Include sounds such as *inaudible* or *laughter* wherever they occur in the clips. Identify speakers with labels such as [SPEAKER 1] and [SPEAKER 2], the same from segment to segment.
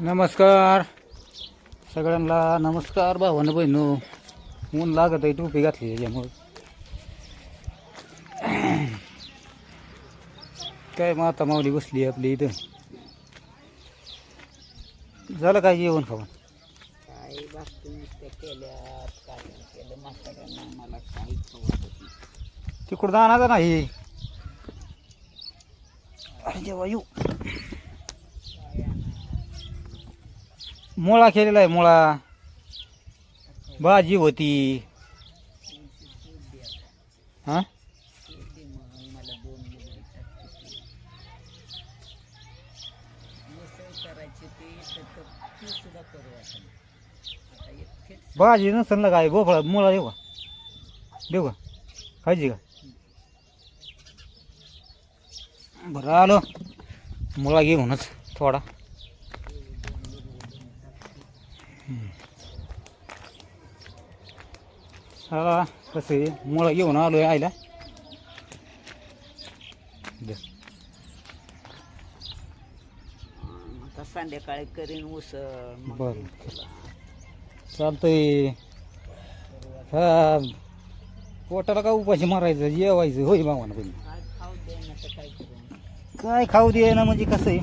[SPEAKER 1] नमस्कार. सगळ्यांना नमस्कार भावानं बहिणू. ऊन लागत आहे टोपी घातली याच्यामुळं काय माता माऊली बसली आपली इथं. झालं काय जेवण खाऊन तिकडं जाणार नाही अरे जेव्हा येऊ. मुळा केलेला आहे मुळा. भाजी होती. हा? भाजी नसेल ना काय भोपळा मुळा देऊ का? देऊ का? खायची का? बरं आलो. मुळा घेऊनच थोडा. हा कसं आहे? मुळा घेऊन आलोय आईला. दे.
[SPEAKER 2] अं, आता संध्याकाळी करीन उसळ मग
[SPEAKER 1] बरं.
[SPEAKER 2] त्याला
[SPEAKER 1] चालतंय. हा पोटाला का उपाशी मारायचं? जेवायचं. होय भावानं
[SPEAKER 2] आज खाऊ दे ना तर काय करू?
[SPEAKER 1] काय खाऊ दे ना म्हणजे कसं आहे?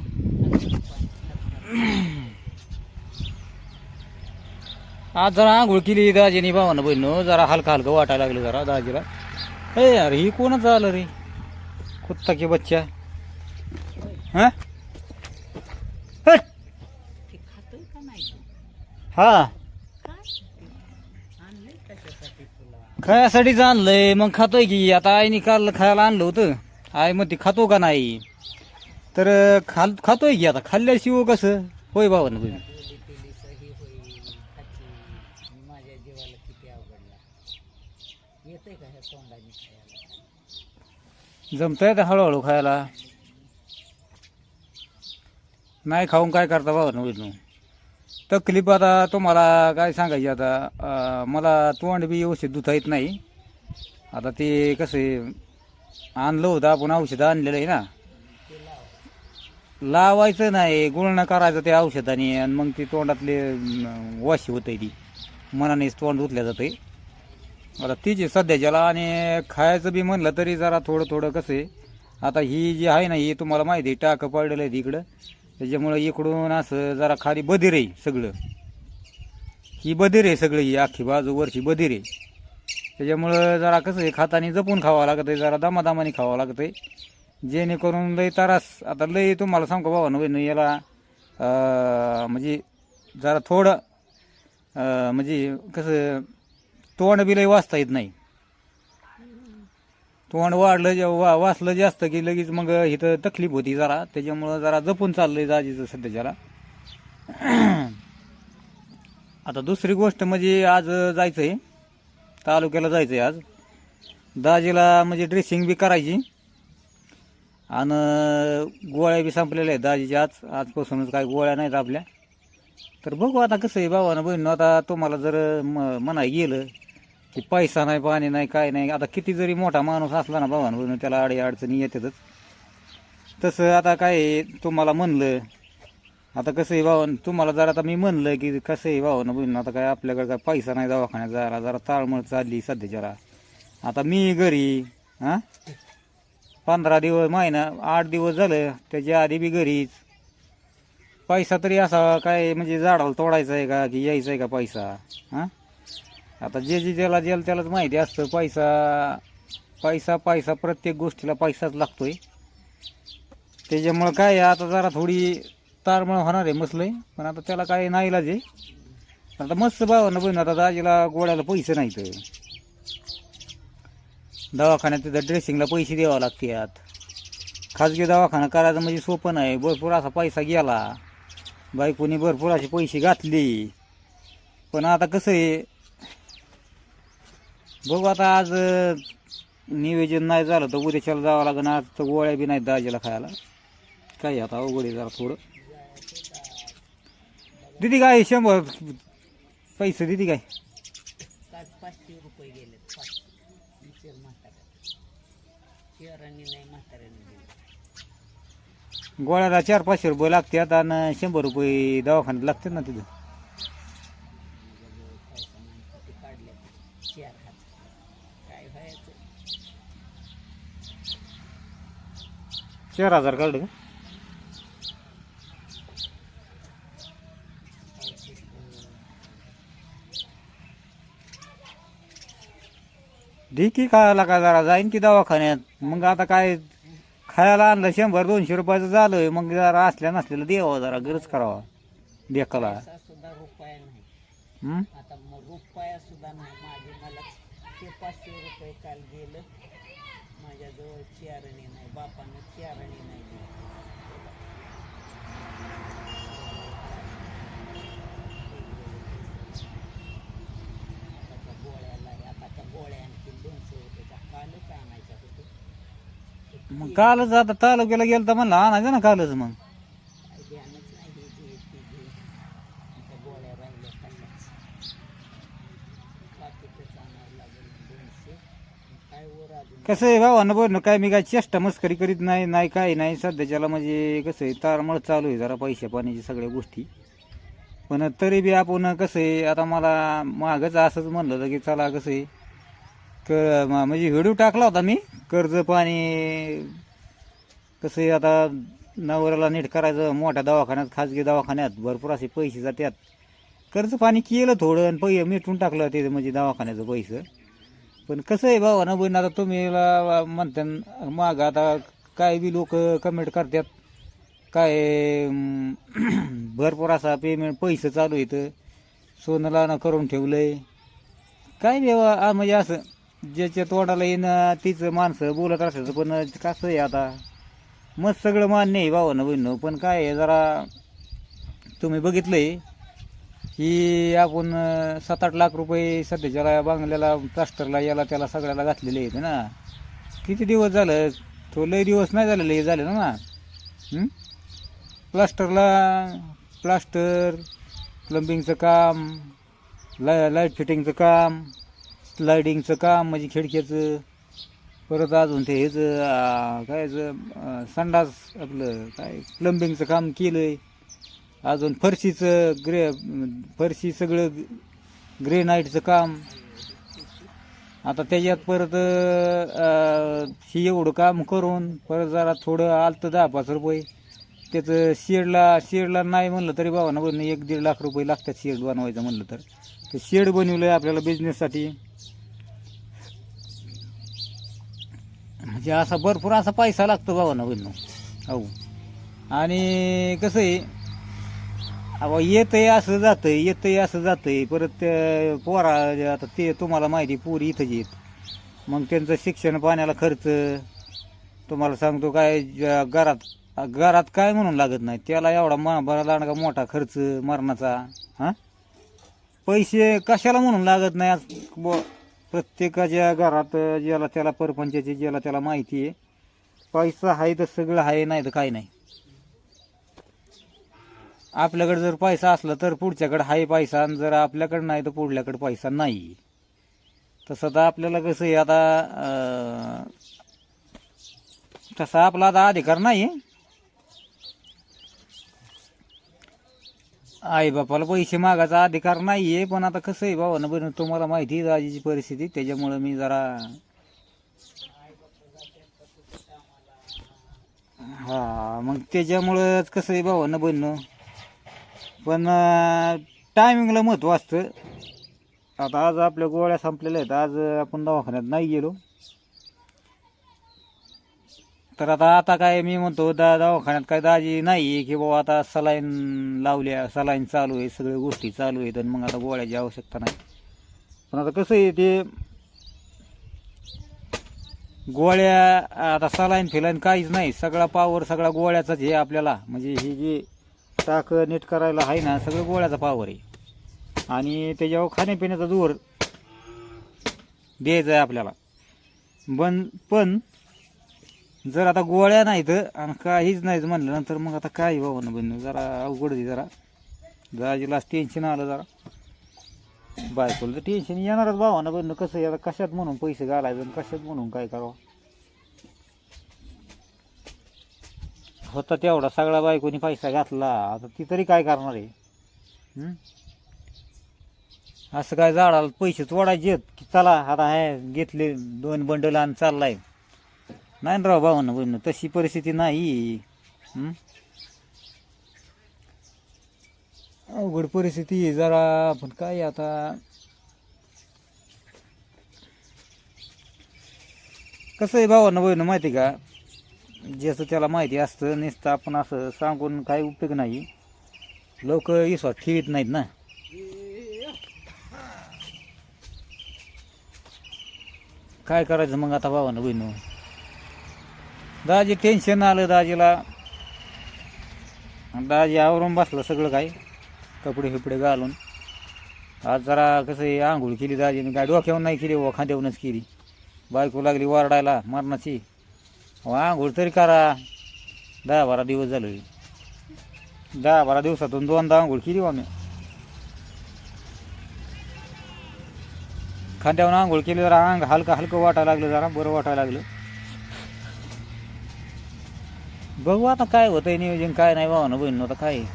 [SPEAKER 1] आज जरा आंघोळ केली दाजीनी भावानं बहिण. जरा हलका हलकं वाटायला लागलं जरा दाजीला. ए यार ही कोणच आलं रे? कुत्ता की बच्चा. हा? हा! खायासाठीच आणलंय. मग खातोय की. आता आईने काल खायला आणलं होतं. आई मग ती खातो का नाही? तर खाल खातोय की आता. खाल्ल्याशिवाय कसं? होय भावानं बहिण.
[SPEAKER 2] येतंय का ह्या तोंडाने खायला?
[SPEAKER 1] जमतंय तर हळूहळू खायला. नाही खाऊन काय करता भावानं बहिण तकलीफ आता तुम्हाला काय सांगायची आता? अं, मला तोंड बी व्यवस्थित धुता येत नाही. आता ते कसं आहे, आणलं होतं आपण औषध आणलेलं आहे ना.
[SPEAKER 2] ते लाव.
[SPEAKER 1] लावायचं नाही गुळणं करायचं ते औषधाने आणि मग ती तोंडातले अं, वाशी होते ती. मनानेच तोंड धुतल्या जाते आता आहे सध्याच्याला आणि खायचं बी म्हणलं तरी जरा थोडं थोडं कसं आहे. आता ही जी आहे ना ही तुम्हाला माहिती आहे टाकं पडलेलं आहे इकडं त्याच्यामुळं इकडून असं जरा खाली बधीर आहे सगळं. ही बधीर आहे सगळं ही अख्खी बाजू वरची बधीर आहे. त्याच्यामुळं जरा कसं आहे खातानी जपून खावं लागतं आहे जरा दमादमाने खावं लागतं आहे जेणेकरून लई त्रास. आता लई तुम्हाला सांगू बाबा नवीन याला म्हणजे जरा थोडं म्हणजे कसं तोंड बी लई वाचता येत नाही. तोंड वाढलं जे वा वाचलं जास्त की लगेच मग इथं तकलीफ होती जरा. त्याच्यामुळं जरा जपून चाललंय दाजीचं सध्याच्याला *clears throat* आता दुसरी गोष्ट म्हणजे आज जायचं आहे तालुक्याला जायचं आहे आज. दाजीला म्हणजे ड्रेसिंग बी करायची. आणि गोळ्या बी संपलेल्या आहेत दाजीच्या आज. आजपासूनच काही गोळ्या नाहीत आपल्या. तर बघू आता कसं आहे भावानं बहिण आता तुम्हाला जर म म्हणाय गेलं की पैसा नाही पाणी नाही काय नाही. आता किती जरी मोठा माणूस असला ना भावानं बनून त्याला अडी अडचणी येतातच. तसं आता काय तुम्हाला म्हणलं आता कसं आहे भावन तुम्हाला जर आता मी म्हणलं की कसं आहे भावानं बहिण आता काय आपल्याकडे काय पैसा नाही दवाखान्यात जायला जरा ताळमळ चालली सध्या जरा. आता मी घरी हां? पंधरा दिवस महिना आठ दिवस झालं त्याच्या आधी बी घरीच. पैसा तरी असा काय म्हणजे झाडाला तोडायचा आहे का की यायचा आहे का पैसा हां? आता जे जे ज्याला ज्याला त्यालाच माहिती असतं पैसा पैसा पैसा प्रत्येक गोष्टीला पैसाच लागतोय. त्याच्यामुळं काय आहे, आता जरा थोडी तारमळ होणार आहे मसलंय पण आता त्याला काय नाही इलाज आहे. आता मस्त भावानं बहिण आता दाजीला गोळ्याला पैसे नाहीत. दवाखान्यात तिथं ड्रेसिंगला पैसे द्यावं लागतात. खाजगी दवाखाना करायचं म्हणजे सोपं नाही भरपूर असा पैसा गेला. बायकोनी भरपूर असे पैसे घातले. पण आता कसं आहे बघू आता आज नियोजन नाही झालं तर उद्याच्याला जावं लागेल आज तर गोळ्या बी नाहीत दाजीला खायला. काय आता अवघड जरा थोडं. दिदी काय शंभर पैसे दिदी काय?
[SPEAKER 2] नाही
[SPEAKER 1] गोळ्याला चार पाचशे रुपये लागतात आणि शंभर रुपये दवाखान्यात लागतात ना तिथं
[SPEAKER 2] माझ्याजवळ पैसा नाही किती काढले चार हात काय व्हायचं
[SPEAKER 1] चार हजार काढलं का? ढिकी खायला का जरा? जाईन की दवाखान्यात. मग आता काय खायला आणलं? शंभर दोनशे रुपयाचं झालं मग जरा असल्या नसलेलं द्यावं जरा गरज करावा. देखाला.
[SPEAKER 2] सुद्धा रुपया नाही
[SPEAKER 1] हं?
[SPEAKER 2] आता मग रुपया सुद्धा नाही. माझे मला ते पाचशे रुपये काल गेलं. माझ्याजवळ चारणे नाही बापानं चारणे नाही आताच्या गोळ्याला आताच्या गोळ्या आणखी दोनशे रुपयाच्या कालच आणायच्या होते.
[SPEAKER 1] मग कालच आता तालुक्याला गेलं तर म्हणलं आणायचं ना कालच मग
[SPEAKER 2] काय ध्यानच नाही हे घे ते घे त्या गोळ्या राहिल्या तशाच बाकीचंच आणावं लागेल दोनशे काय वर अजून
[SPEAKER 1] कसं आहे भावानं बोल काय मी काय चेष्टा मस्करी करीत नाही नाही काय नाही. सध्याच्याला म्हणजे कसं आहे तारमळ चालू आहे जरा पैशा पाण्याची सगळ्या गोष्टी. पण तरी बी आपण कसं आहे आता मला मागच असंच म्हणलं होतं की चला कसं आहे क म्हणजे व्हिडिओ टाकला होता मी कर्ज पाणी कसं आहे आता नवऱ्याला नीट करायचं मोठ्या दवाखान्यात खाजगी दवाखान्यात भरपूर असे पैसे जातात. कर्ज पाणी केलं थोडं आणि पै मिटून टाकलं ते म्हणजे दवाखान्याचं पैसं. पण कसं आहे भावा ना बहीण आता तुम्ही ला- म्हणता माग आता काय बी लोक कमेंट करतात. काय *clears throat* भरपूर असा पेमेंट पैसे चालू येतं सोनं लावणं करून ठेवलंय. काय बी म्हणजे असं ज्याच्या तोंडाला येणं तिचं माणसं बोलत असायचं पण कसं आहे आता? मस्त सगळं मान्य आहे भावानं बहिणं पण काय आहे जरा तुम्ही बघितलंय. की आपण सात आठ लाख रुपये सध्याच्याला बांगल्याला प्लास्टरला याला त्याला सगळ्याला घातलेले आहेत ना. किती दिवस झालं? तो लय दिवस नाही झालेले हे झाले ना. प्लास्टरला प्लास्टर प्लंबिंगचं काम ला लाइट फिटिंगचं काम स्लायडिंगचं काम म्हणजे खिडक्याचं परत अजून ते ह्याचं कायचं संडास आपलं काय प्लंबिंगचं काम केलं आहे अजून फरशीचं ग्रे फरशी सगळं ग्रेनाईटचं काम. आता त्याच्यात परत अं, एवढं काम करून परत जरा थोडं आलतं दहा पाच रुपये. त्याचं शेडला शेडला नाही म्हणलं तरी बाबा ना एक दीड लाख रुपये लागतात शेड बनवायचं म्हणलं तर. ते शेड बनवलं आहे आपल्याला बिझनेससाठी म्हणजे असा भरपूर असा पैसा लागतो बाबा ना बहिण हो. आणि कसं आहे अहो येतंय असं जातंय येतंय असं जातंय. परत ते पोरा आता ते तुम्हाला माहिती पोरी इथंच येत मग त्यांचं शिक्षण पाण्याला खर्च तुम्हाला सांगतो काय ज- घरात घरात काय म्हणून लागत नाही. त्याला एवढा मा बरा लांडगा मोठा खर्च मरणाचा हां? पैसे कशाला म्हणून लागत नाही आज? ब- प्रत्येकाच्या घरात ज्याला त्याला परपंचाची ज्याला त्याला माहिती आहे पैसा आहे तर सगळं आहे नाही तर काही नाही. आपल्याकडे जर पैसा असला तर पुढच्याकडे आहे पैसा आणि जर आपल्याकडे नाही तर पुढल्याकडे पैसा नाही. तसं तर आपल्याला कसं आहे आता तसा आपला आता अधिकार नाही. आई बापाला पैसे मागायचा अधिकार नाही आहे पण आता कसं आहे बाबा ना बरं तुम्हाला माहिती आहे आजीची परिस्थिती त्याच्यामुळं मी जरा हा मग त्याच्यामुळंच कसं आहे बाबा ना बहिण पण टायमिंगला महत्त्व असतं. आता आज आपल्या गोळ्या संपलेल्या आहेत. आज आपण दवाखान्यात नाही गेलो. तर आता आता काय मी म्हणतो दा दवाखान्यात काय दाजी नाही आहे की बाबा आता सलाईन लावल्या सलाईन चालू आहे सगळ्या गोष्टी चालू आहेत आणि मग आता गोळ्याची आवश्यकता नाही. पण आता कसं आहे ते गोळ्या आता सलाईन फिलाईन काहीच नाही. सगळा पावर सगळा गोळ्याचाच हे आपल्याला. म्हणजे हे जे टाक नीट करायला आहे ना सगळं गोळ्याचा पावर आहे. आणि त्याच्यावर खाण्यापिण्याचा जोर द्यायचा आहे आपल्याला. पण पण जर आता गोळ्या नाहीत आणि काहीच नाहीत म्हणलं नंतर मग आता काय बाबा ना बहिण जरा अवघड आहे जरा. दाजीला टेन्शन आलं जरा. बायकोला तर टेन्शन येणारच भावानं बहिण कसं आहे? आता कशात म्हणून पैसे घालायचं आणि कशात म्हणून काय करावं? होता तेवढा सगळा बायकोनी पैसा घातला. आता ती तरी काय करणार आहे? हं? असं काय झाडाला पैसे तोडायचे आहेत की चला आता हे घेतले दोन बंडल आणि चाललाय. नाही ना राव भावानं बहिण तशी परिस्थिती नाही. हं? अवघड परिस्थिती आहे जरा पण काय आता? कसं आहे भावानं बहिण माहिती का? ज्याचं त्याला माहिती असतं नुसतं आपण असं सांगून काही उपयोग नाही. लोक विश्वास ठेवीत नाहीत ना. काय करायचं मग आता भावानं बहिण दाजी टेन्शन आलं दाजीला. दाजी आवरून बसलं सगळं काय कपडे फिपडे घालून. आज जरा कसं आहे आंघोळ केली दाजीने. काय डोक्यावर नाही केली व खांद्यावरूनच केली. बायको लागली वारडायला मरणाची. आंघोळ तरी करा. दहा बारा दिवस झाले. दहा बारा दिवसातून दोनदा आंघोळ केली आम्ही खांद्यावर आंघोळ केली जरा अंग हलकं हलकं वाटायला लागलं जरा बरं वाटायला लागलं. बघू आता काय होतंय नियोजन काय नाही भावा ना बहीण आता काय.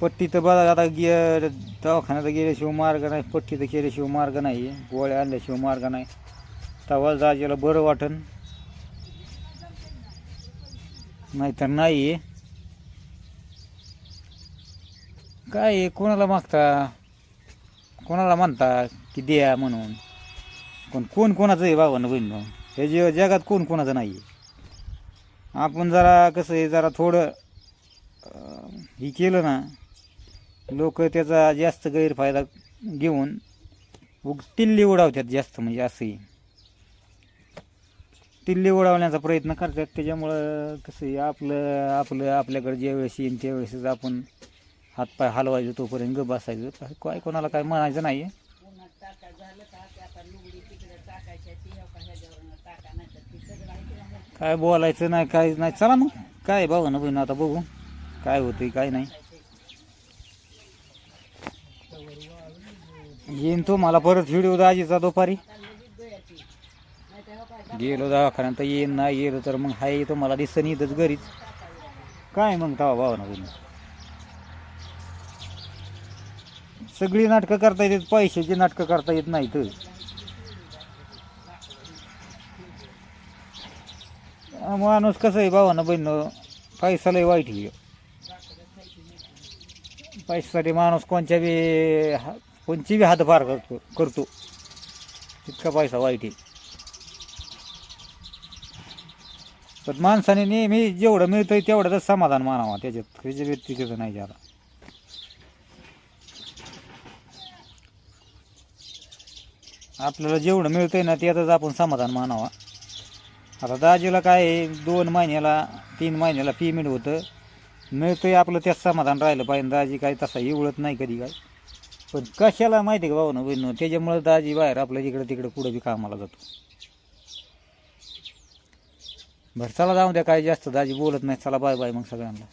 [SPEAKER 1] पट्टी तर बघा आता गे दवाखान्यात गेल्याशिवाय मार्ग नाही पट्टी तर केल्याशिवाय मार्ग नाही गोळ्या आणल्याशिवाय मार्ग नाही. तवा जाजेला बरं वाटन. नाहीतर नाही. काय आहे, कोणाला मागता? कोणाला म्हणता की द्या म्हणून? पण कोण कोणाचं आहे बाबानं बहीण हे जे जगात कोण कोणाचं नाही आहे? आपण जरा कसं आहे जरा थोडं हे केलं ना लोक त्याचा जास्त गैरफायदा घेऊन उग टिल्ली उडावतात जास्त म्हणजे असंही तिल्ली उडवण्याचा प्रयत्न करतात. त्याच्यामुळं कसं आहे आपलं आपलं आपल्याकडे ज्या वेळेस येईन त्यावेळेसच आपण हातपाय हलवायचो तोपर्यंत ग बसायचं. काय- काय कोणाला काय म्हणायचं नाही आहे काय बोलायचं नाही काय नाही. चला मग. काय बघा ना बहिण आता बघू. काय होतंय काय नाही. येईन तो मला परत. व्हिडिओ दाजीचा दुपारी. गेलो दवाखान्यात येईन नाही गेलो तर मग हाय तो मला दिसन इथंच घरीच. काय मग तवा भावना तुम्ही? बहिण सगळी नाटकं करता येतात पैशाची नाटकं करता येत नाहीत. माणूस कसं आहे भावानं बहिणं? पैसा लय वाईट आहे. पैशासाठी माणूस कोणच्या बी हा- कोणची बी हातभार करतो करतो. तितका पैसा वाईट आहे. पण माणसाने नेहमी जेवढं मिळतंय तेवढंच समाधान मानावा त्याच्यात त्याच्या व्यक्तिगत नाही ज्याला आपल्याला जेवढं मिळतंय ना त्यातच आपण समाधान मानावा. आता दाजीला काय आहे, दोन महिन्याला तीन महिन्याला पेमेंट होतं. मिळतंय आपलं त्याच समाधान राहिलं पाहिजे. दाजी काय तसा एवढत नाही कधी काय. पण कशाला माहिती का भाऊ ना बहिण त्याच्यामुळं दाजी बाहेर आपल्या इकडं तिकडं कुठं बी कामाला जातो. बरं चला जाऊ द्या काय जास्त दाजी बोलत नाही चला बाय बाय मग सगळ्यांना.